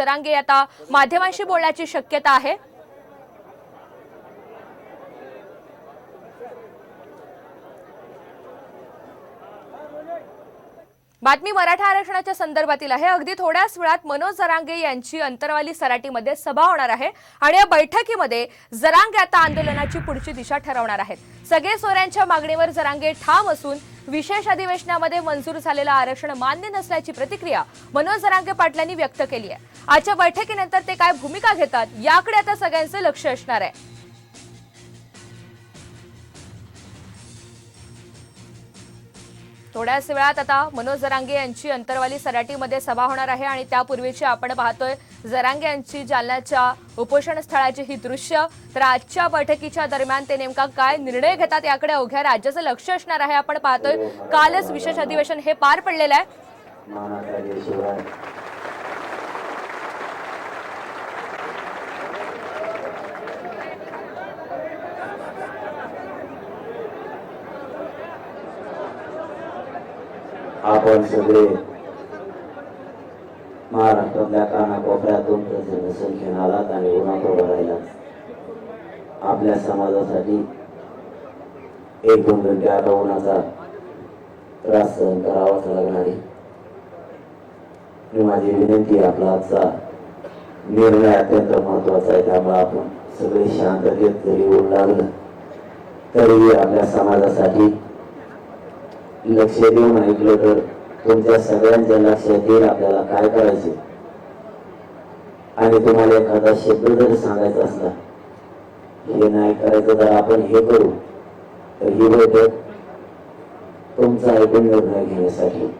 जरांगे आता माध्यमांशी बोलण्याची शक्यता आहे. बातमी मराठा आरक्षणाच्या संदर्भातील आहे. अगदी थोड्याच वेळात मनोज जरांगे यांची अंतरवाली सराटीमध्ये सभा होणार आहे आणि या बैठकीमध्ये जरांगे आता आंदोलनाची पुढची दिशा ठरवणार आहेत. सगळे सोऱ्यांच्या मागणीवर जरांगे ठाम असून विशेष अधिवेशनामध्ये मंजूर झालेलं आरक्षण मान्य नसल्याची प्रतिक्रिया मनोज जरांगे पाटलांनी व्यक्त केली आहे. आजच्या बैठकीनंतर ते काय भूमिका घेतात याकडे आता सगळ्यांचं लक्ष असणार आहे. थोड्याच वेळात आता मनोज जरांगे यांची अंतरवाली सराटीमध्ये सभा होणार आहे आणि त्यापूर्वीची आपण पाहतोय जरांगे यांची जालन्याच्या उपोषण स्थळाची ही दृश्य. तर आजच्या बैठकीच्या दरम्यान ते नेमका काय निर्णय घेतात याकडे अवघ्या राज्याचं लक्ष असणार आहे. आपण पाहतोय कालच विशेष अधिवेशन हे पार पडलेलं आहे. आपण सगळे महाराष्ट्रातल्या कानाकोपऱ्यातून प्रचंड आलात आणि उन्हात उभं राहिलात. आपल्या समाजासाठी एक दोन घंटे आता उन्हाचा त्रास सहन करावाच लागणार आहे. माझी विनंती आहे आपला आजचा निर्णय अत्यंत महत्त्वाचा आहे. त्यामुळे आपण सगळे शांततेत जरी ऊन लागलं तरीही आपल्या समाजासाठी लक्ष देऊन ऐकलं तर तुमच्या सगळ्यांच्या लक्षात येईल आपल्याला काय करायचे? आणि तुम्हाला एखादा शब्द जर सांगायचा असला हे नाही करायचं तर आपण हे करू. तर ही बैठक तुमचा ऐकून निर्णय घेण्यासाठी.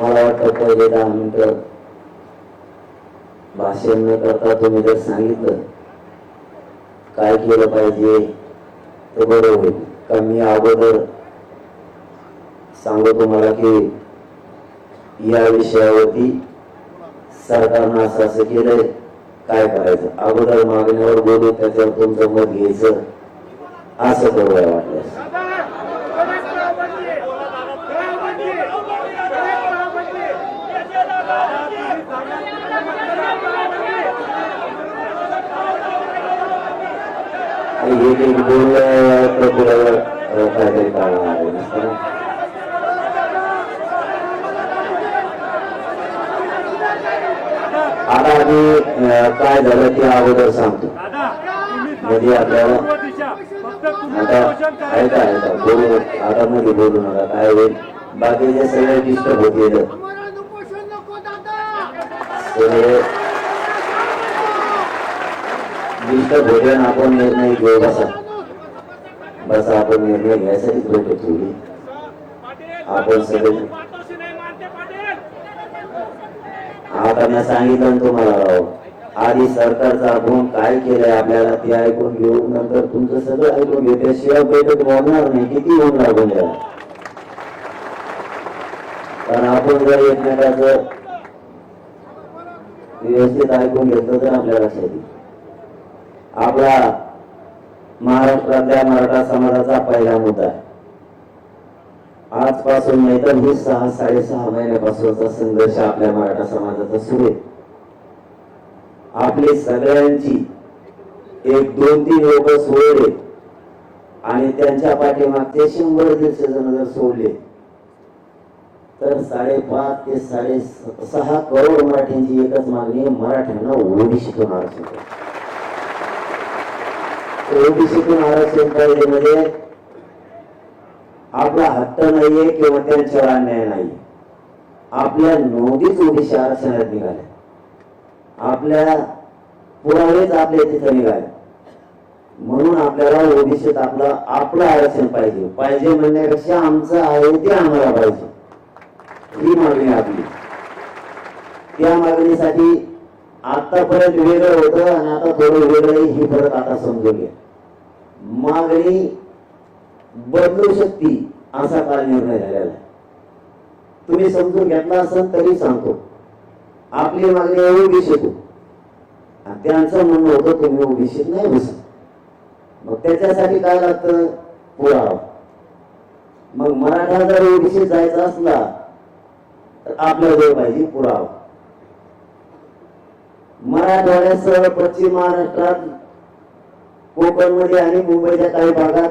मला वाटतं पहिले दहा मिनिटं भाषण न करता तुम्ही जर सांगितलं काय केलं पाहिजे? तर बरं होईल कारण मी अगोदर सांगू तुम्हाला की या विषयावरती सरकारनं असं असं केलंय. काय करायचं? अगोदर मागण्यावर बोलू त्याच्यावर तुमचं मत घ्यायचं. असं करूया वाटलं दोन प्रक्रियावर काहीतरी आहे आता आम्ही काय झालं ते अगोदर सांगतो म्हणजे आपल्याला आता ऐका ऐका बोलू आता मध्ये बोलू नका काय होईल बाकीचे सगळे डिस्टर्ब होत गेलं सगळे डिस्टर्ब भोजन आपण निर्णय घेऊ बसा बसा आपण निर्णय घ्यायसाठीच बैठक ठेवली आपण सगळे आता सांगितलं तुम्हाला राव. आधी सरकारचा गुण काय केलंय आपल्याला ते ऐकून घेऊ नंतर तुमचं सगळं ऐकून घेऊ त्याशिवाय बैठक होणार नाही. किती होऊन लागून द्या कारण आपण जर एकमेकाचं व्यवस्थित ऐकून घेतलं तर आपल्या लक्षात येईल आपला महाराष्ट्रातल्या मराठा समाजाचा पहिला मुद्दा आहे आजपासून नाही तर ही सहा साडेसहा महिन्यापासूनचा संघर्ष आपल्या मराठा समाजाचा सुरू आहे आपली सगळ्यांची एक दोन तीन लोक सोडले आणि त्यांच्या पाठीमागचे शंभर दीडशे जण जर सोडले तर साडेपाच ते साडे सहा करोड मराठ्यांची एकच मागणी मराठ्यांना ओढी शिकवणार द्या. ओबीसीतून आरक्षण पाहिजे म्हणजे आपला हट्ट नाहीये किंवा त्यांच्यावर अन्याय नाही आपल्या नोंदीच ओबीसी आरक्षणात निघाल्या. आपल्या पुरावेच आपल्या तिथे निघाले म्हणून आपल्याला ओबीसीत आपलं आपलं आरक्षण पाहिजे. पाहिजे म्हणण्यापेक्षा आमचं आहे ते आम्हाला पाहिजे. ही मागणी आपली. त्या मागणीसाठी आतापर्यंत वेगळं होतं आणि आता थोडं वेगळं ही फरक आता समजून घ्या. मागणी बदलू शकती असा काल निर्णय झालेला आहे. तुम्ही समजून घेतला असेल तरी सांगतो. आपली मागणी आहे शिकू. आणि त्यांचं म्हणणं होतं तुम्ही ओबीसीत नाही बसत मग त्याच्यासाठी काय लागतं? पुरावा. मग मराठा जर ओबीसी जायचा असला तर आपल्याजवळ पाहिजे पुरावा. मराठवाड्यासह पश्चिम महाराष्ट्रात कोकणमध्ये आणि मुंबईच्या काही भागात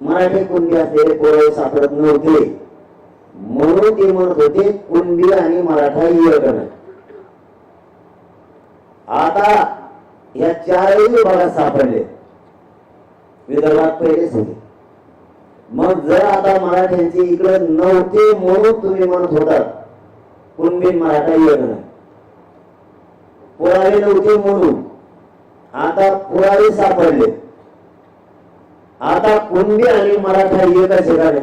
मराठी कुणबी असलेले पुरावे सापडत नव्हते. म्हणून ते म्हणत होते कुणबी आणि मराठा एक आता या चारही विभागात सापडले. विदर्भात पहिलेच होते. मग जर आता मराठ्यांची इकडे नव्हते म्हणून तुम्ही म्हणत होता कुणबी मराठा एक पुरावे नव्हते म्हणून. आता पुरावे सापडले. आता कुणबी आणि मराठा एकच ठिकाणी